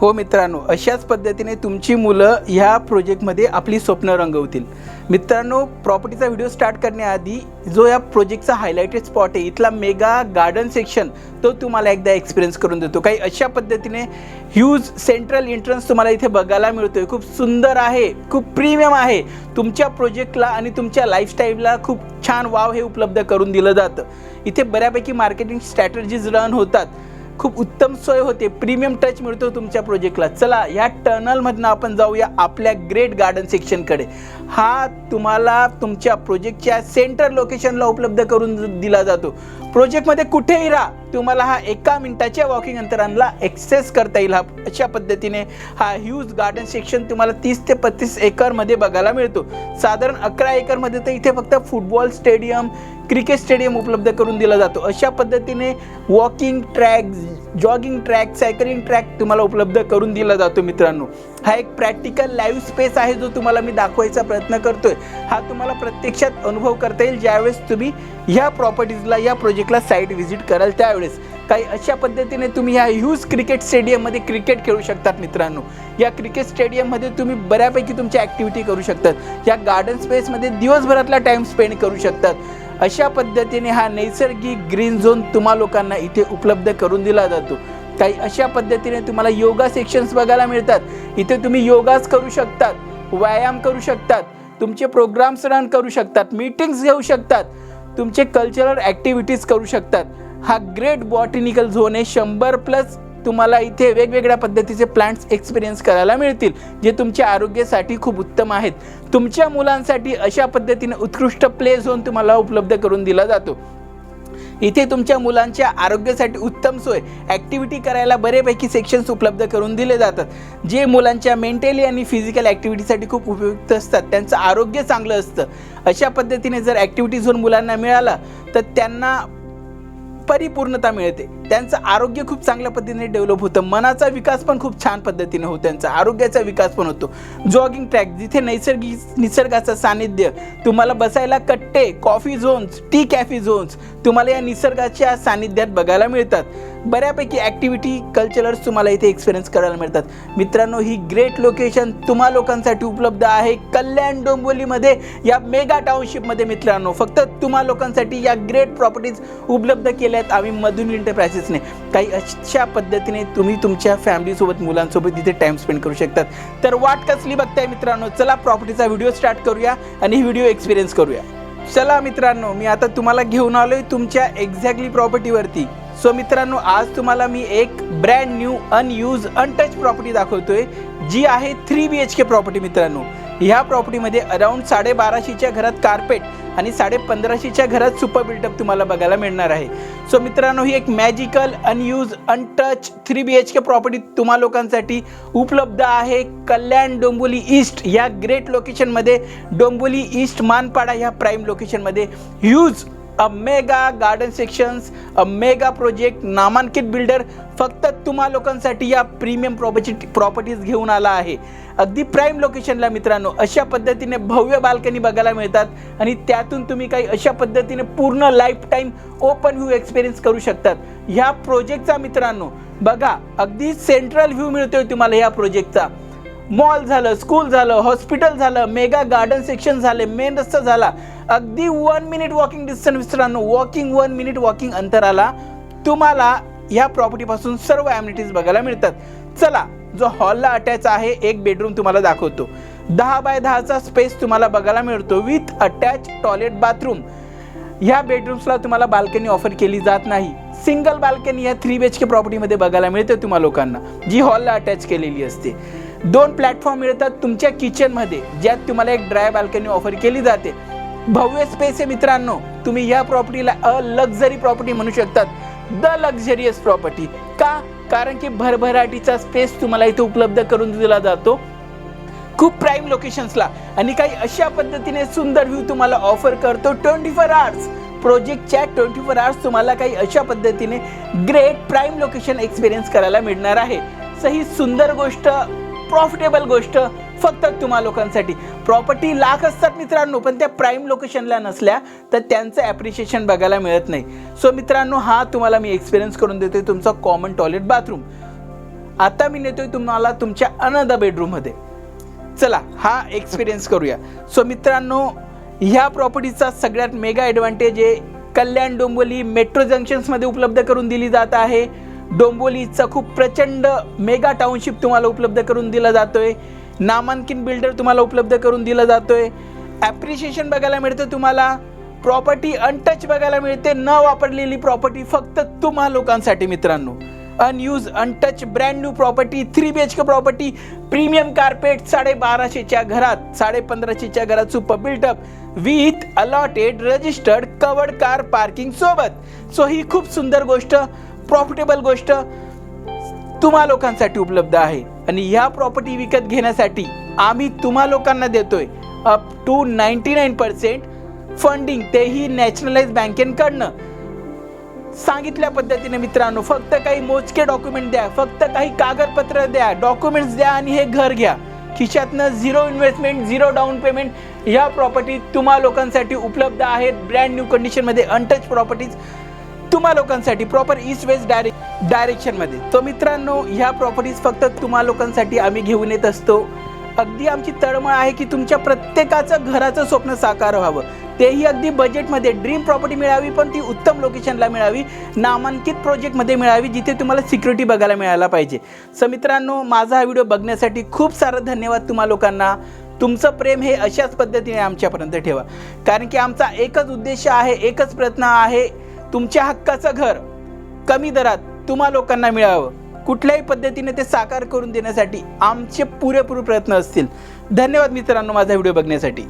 हो मित्रांनो अशाच पद्धतीने तुमची मुलं ह्या प्रोजेक्टमध्ये आपली स्वप्न रंगवतील. मित्रांनो प्रॉपर्टीचा व्हिडिओ स्टार्ट करण्याआधी जो या प्रोजेक्टचा हायलाइटेड स्पॉट आहे इथला मेगा गार्डन सेक्शन तो तुम्हाला एकदा एक्सपिरियन्स करून देतो. काही अशा पद्धतीने ह्यूज सेंट्रल एंट्रन्स तुम्हाला इथे बघायला मिळतो आहे खूप सुंदर आहे खूप प्रीमियम आहे. तुमच्या प्रोजेक्टला आणि तुमच्या लाईफस्टाईलला खूप छान वाव हे उपलब्ध करून दिलं जातं. इथे बऱ्यापैकी मार्केटिंग स्ट्रॅटर्जीज रन होतात. खूप उत्तम सोय होते. प्रीमियम टच मिळतो तुमच्या प्रोजेक्टला चला ह्या टनलमधनं आपण जाऊया आपल्या ग्रेट गार्डन सेक्शनकडे हा तुम्हाला तुमच्या प्रोजेक्टच्या सेंटर लोकेशनला उपलब्ध करून दिला जातो. प्रोजेक्टमध्ये कुठेही राहा तुम्हाला हा एका मिनिटाच्या वॉकिंग अंतरांना एक्सेस करता येईल. हा अशा पद्धतीने हा ह्यूज गार्डन सेक्शन तुम्हाला तीस ते पस्तीस एकरमध्ये बघायला मिळतो. साधारण अकरा एकरमध्ये तर इथे फक्त फुटबॉल स्टेडियम क्रिकेट स्टेडियम उपलब्ध करून दिला जातो. अशा पद्धतीने walking track jogging track cycling track तुम्हाला उपलब्ध करून दिला जातो मित्रांनो. हा एक प्रॅक्टिकल लाईव्ह स्पेस आहे जो तुम्हाला मी दाखवायचा प्रयत्न करतोय. हा तुम्हाला प्रत्यक्षात अनुभव करता येईल ज्यावेळेस तुम्ही ह्या प्रॉपर्टीजला या प्रोजेक्टला साईट व्हिजिट कराल त्यावेळेस. काही अशा पद्धतीने तुम्ही ह्या ह्यूज क्रिकेट स्टेडियममध्ये क्रिकेट खेळू शकतात मित्रांनो. या क्रिकेट स्टेडियममध्ये तुम्ही बऱ्यापैकी तुमच्या ॲक्टिव्हिटी करू शकतात. या गार्डन स्पेसमध्ये दिवसभरातला टाईम स्पेंड करू शकतात. अशा पद्धतीने हा नैसर्गिक ग्रीन झोन तुम्हा लोकांना इथे उपलब्ध करून दिला जातो. काही अशा पद्धतीने तुम्हाला योगा सेक्शन्स बघायला मिळतात. इथे तुम्ही योगाच करू शकतात व्यायाम करू शकतात तुमचे प्रोग्राम्स रन करू शकतात मीटिंग्स घेऊ शकतात तुमचे कल्चरल ॲक्टिव्हिटीज करू शकतात. हा ग्रेट बॉटनिकल झोन आहे शंभर प्लस तुम्हाला इथे वेगवेगळ्या पद्धतीचे प्लांट्स एक्सपिरियन्स करायला मिळतील जे तुमच्या आरोग्यासाठी खूप उत्तम आहेत. तुमच्या मुलांसाठी अशा पद्धतीने उत्कृष्ट प्ले झोन तुम्हाला उपलब्ध करून दिला जातो. इथे तुमच्या मुलांच्या आरोग्यासाठी उत्तम सोय ॲक्टिव्हिटी करायला बरेपैकी सेक्शन्स उपलब्ध करून दिले जातात. जे मुलांच्या मेंटली आणि फिजिकल ॲक्टिव्हिटीसाठी खूप उपयुक्त असतात त्यांचं आरोग्य चांगलं असतं. अशा पद्धतीने जर ॲक्टिव्हिटी झोन मुलांना मिळाला तर त्यांना परिपूर्णता मिळते. त्यांचं आरोग्य खूप चांगल्या पद्धतीने डेव्हलप होतं. मनाचा विकास पण खूप छान पद्धतीने होतो त्यांचा. आरोग्याचा विकास पण होतो. जॉगिंग ट्रॅक जिथे नैसर्गिक निसर्गाचं सानिध्य तुम्हाला बसायला कट्टे coffee zones tea cafe zones तुम्हाला या निसर्गाच्या सानिध्यात बघायला मिळतात. बऱ्यापैकी ॲक्टिव्हिटी कल्चरल्स तुम्हाला इथे एक्सपिरियन्स करायला मिळतात. मित्रांनो ही ग्रेट लोकेशन तुम्हा लोकांसाठी उपलब्ध आहे कल्याण डोंबिवलीमध्ये या मेगा टाउनशिपमध्ये मित्रांनो. फक्त तुम्हा लोकांसाठी या ग्रेट प्रॉपर्टीज उपलब्ध केल्या आहेत आम्ही मधून इंटरप्रायसेसने काही अशा पद्धतीने तुम्ही तुमच्या फॅमिलीसोबत मुलांसोबत इथे टाइम स्पेंड करू शकतात. तर वाट कसली बघताय मित्रांनो? चला प्रॉपर्टीचा व्हिडिओ स्टार्ट करूया आणि ही व्हिडिओ एक्सपिरियन्स करूया. चला मित्रांनो मी आता तुम्हाला घेऊन आलोय तुमच्या एक्झॅक्टली प्रॉपर्टीवरती सो मित्रांनो आज तुम्हाला मी एक brand new unused untouched property दाखवतोय जी आहे three B H K property मित्रांनो. ह्या प्रॉपर्टीमध्ये अराऊंड साडेबाराशेच्या घरात कार्पेट आणि साडे पंधराशेच्या घरात सुपर बिल्टअप तुम्हाला बघायला मिळणार आहे. सो मित्रांनो ही एक magical unused untouch three B H K property तुम्हा लोकांसाठी उपलब्ध आहे. कल्याण डोंबोली ईस्ट या ग्रेट लोकेशनमध्ये डोंबोली ईस्ट मानपाडा ह्या prime लोकेशनमध्ये huge uh mega garden sections uh mega project नामांकित बिल्डर फक्त तुम्हा लोकांसाठी या प्रीमियम प्रॉपर्टी प्रॉपर्टीज घेऊन आला आहे. अगदी प्राईम लोकेशनला मित्रांनो अशा पद्धतीने भव्य बाल्कनी बघायला मिळतात आणि त्यातून तुम्ही काही अशा पद्धतीने पूर्ण life time open view experience करू शकतात. ह्या प्रोजेक्टचा मित्रांनो बघा अगदी सेंट्रल व्ह्यू मिळतोय तुम्हाला ह्या प्रोजेक्टचा मॉल झालं स्कूल झालं हॉस्पिटल झालं मेगा गार्डन सेक्शन झाले मेन रस्ता झाला. अगदी वन मिनिट वॉकिंग डिस्टन्स मित्रांनो वॉकिंग वन मिनिट वॉकिंग अंतराला तुम्हाला ह्या प्रॉपर्टीपासून सर्व ॲम्युनिटीज बघायला मिळतात. चला जो हॉलला अटॅच आहे एक बेडरूम तुम्हाला दाखवतो. दहा बाय दहाचा स्पेस तुम्हाला बघायला मिळतो विथ अटॅच टॉयलेट बाथरूम ह्या बेडरूम्सला तुम्हाला बाल्कनी ऑफर केली जात नाही. सिंगल बाल्कनी या थ्री बी एच के प्रॉपर्टीमध्ये बघायला मिळते तुम्हा लोकांना जी हॉलला अटॅच केलेली असते. दोन प्लॅटफॉर्म मिळतात तुमच्या किचनमध्ये ज्यात तुम्हाला एक ड्राय बाल्कनी ऑफर केली जाते. भव्य स्पेस आहे मित्रांनो तुम्ही ह्या प्रॉपर्टीला अ लक्झरी प्रॉपर्टी म्हणू शकतात. द लक्झरियस प्रॉपर्टी का? कारण की भरभराटीचा स्पेस तुम्हाला इथे उपलब्ध करून दिला जातो. खूप प्राईम लोकेशन्सला आणि काही अशा पद्धतीने सुंदर व्ह्यू तुम्हाला ऑफर करतो ट्वेंटी फोर आवर्स प्रोजेक्टच्या ट्वेंटी फोर आवर्स तुम्हाला काही अशा पद्धतीने ग्रेट प्राईम लोकेशन एक्सपिरियन्स करायला मिळणार आहे. सही सुंदर गोष्ट प्रॉफिटेबल गोष्ट फक्त तुम्हा लोकांसाठी. प्रॉपर्टी लाख असतात मित्रांनो पण त्या प्राईम लोकेशनला नसल्या तर त्यांचं ॲप्रिशिएशन बघायला मिळत नाही. सो मित्रांनो हा तुम्हाला मी एक्सपिरियन्स करून देतोय तुमचा कॉमन टॉयलेट बाथरूम आता मी नेतोय तुम्हाला तुमच्या अनदर बेडरूममध्ये चला हा एक्सपिरियन्स करूया. सो मित्रांनो ह्या प्रॉपर्टीचा सगळ्यात मेगा ॲडव्हान्टेज आहे. कल्याण डोंबोली मेट्रो जंक्शन्समध्ये उपलब्ध करून दिली जात आहे. डोंबिवलीचा खूप प्रचंड मेगा टाउनशिप तुम्हाला उपलब्ध करून दिला जातोय. नामांकित बिल्डर तुम्हाला उपलब्ध करून दिला जातोय. ॲप्रिशिएशन बघायला मिळतं तुम्हाला. प्रॉपर्टी अनटच बघायला मिळते. न वापरलेली प्रॉपर्टी फक्त तुम्हा लोकांसाठी मित्रांनो. Unused untouched brand new property three B H K property premium carpet साडे बाराशेच्या घरात साडे पंधराशेच्या घरात super built up with allotted registered covered car parking सोबत. सो ही खूप सुंदर गोष्ट. प्रॉफिटेबल गोष्ट तुम्हा लोकांसाठी उपलब्ध आहे. आणि ह्या प्रॉपर्टी विकत घेण्यासाठी आम्ही तुम्हा लोकांना देतोय up to ninety nine percent funding तेही नॅशनलाइज बँकेकडनं सांगितल्या पद्धतीने मित्रांनो फक्त काही मोजके डॉक्युमेंट द्या फक्त काही कागदपत्र द्या डॉक्युमेंट्स द्या आणि हे घर घ्या. खिशातनं zero investment zero down payment ह्या प्रॉपर्टी तुम्हा लोकांसाठी उपलब्ध आहेत. ब्रँड न्यू कंडिशनमध्ये अनटच प्रॉपर्टीज तुम्हा लोकांसाठी प्रॉपर ईस्ट वेस्ट डायरेक्ट डायरेक्शनमध्ये तो मित्रांनो ह्या प्रॉपर्टीज फक्त तुम्हा लोकांसाठी आम्ही घेऊन येत असतो. अगदी आमची तळमळ आहे की तुमच्या प्रत्येकाचं घराचं स्वप्न साकार व्हावं. तेही अगदी बजेटमध्ये ड्रीम प्रॉपर्टी मिळावी पण ती उत्तम लोकेशनला मिळावी. नामांकित प्रोजेक्टमध्ये मिळावी जिथे तुम्हाला सिक्युरिटी बघायला मिळायला पाहिजे. सो मित्रांनो माझा हा व्हिडिओ बघण्यासाठी खूप सारं धन्यवाद तुम्हा लोकांना. तुमचं प्रेम हे अशाच पद्धतीने आमच्यापर्यंत ठेवा. कारण की आमचा एकच उद्देश आहे एकच प्रयत्न आहे तुमच्या हक्काचं घर. कमी दरात तुम्हा लोकांना मिळावं. कुठल्याही पद्धतीने ते साकार करून देण्यासाठी आमचे पुरेपूर प्रयत्न असतील. धन्यवाद मित्रांनो माझा व्हिडिओ बघण्यासाठी.